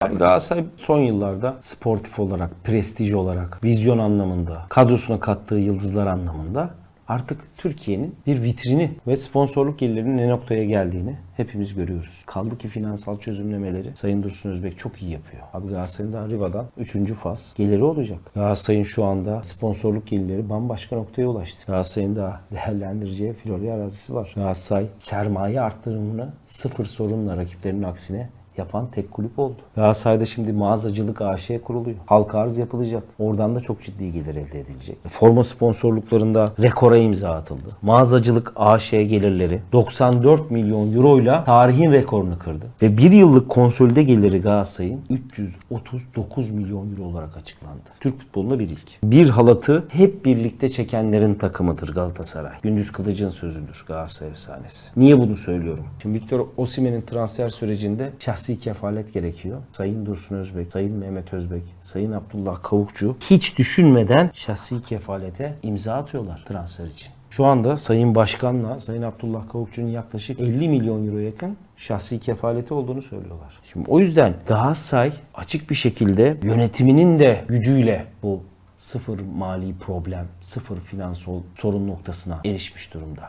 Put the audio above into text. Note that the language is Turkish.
Galatasaray son yıllarda sportif olarak, prestij olarak, vizyon anlamında, kadrosuna kattığı yıldızlar anlamında artık Türkiye'nin bir vitrini ve sponsorluk gelirlerinin ne noktaya geldiğini hepimiz görüyoruz. Kaldı ki finansal çözümlemeleri Sayın Dursun Özbek çok iyi yapıyor. Abi Galatasaray'ın da Riva'dan 3. faz geliri olacak. Galatasaray'ın şu anda sponsorluk gelirleri bambaşka noktaya ulaştı. Galatasaray'ın da değerlendireceği Florya arazisi var. Galatasaray sermaye arttırımını sıfır sorunla rakiplerinin aksine yapan tek kulüp oldu. Galatasaray'da şimdi mağazacılık AŞ kuruluyor. Halka arz yapılacak. Oradan da çok ciddi gelir elde edilecek. Forma sponsorluklarında rekora imza atıldı. Mağazacılık AŞ gelirleri 94 milyon euroyla tarihin rekorunu kırdı. Ve bir yıllık konsolide geliri Galatasaray'ın 339 milyon euro olarak açıklandı. Türk futbolunda bir ilk. Bir halatı hep birlikte çekenlerin takımıdır Galatasaray. Gündüz Kılıç'ın sözüdür Galatasaray efsanesi. Niye bunu söylüyorum? Şimdi Victor Osimhen'in transfer sürecinde şahsi kefalet gerekiyor. Sayın Dursun Özbek, Sayın Mehmet Özbek, Sayın Abdullah Kavukçu hiç düşünmeden şahsi kefalete imza atıyorlar transfer için. Şu anda Sayın Başkan'la Sayın Abdullah Kavukçu'nun yaklaşık 50 milyon euro yakın şahsi kefaleti olduğunu söylüyorlar. Şimdi o yüzden Galatasaray açık bir şekilde yönetiminin de gücüyle bu sıfır mali problem, sıfır finansal sorun noktasına erişmiş durumda.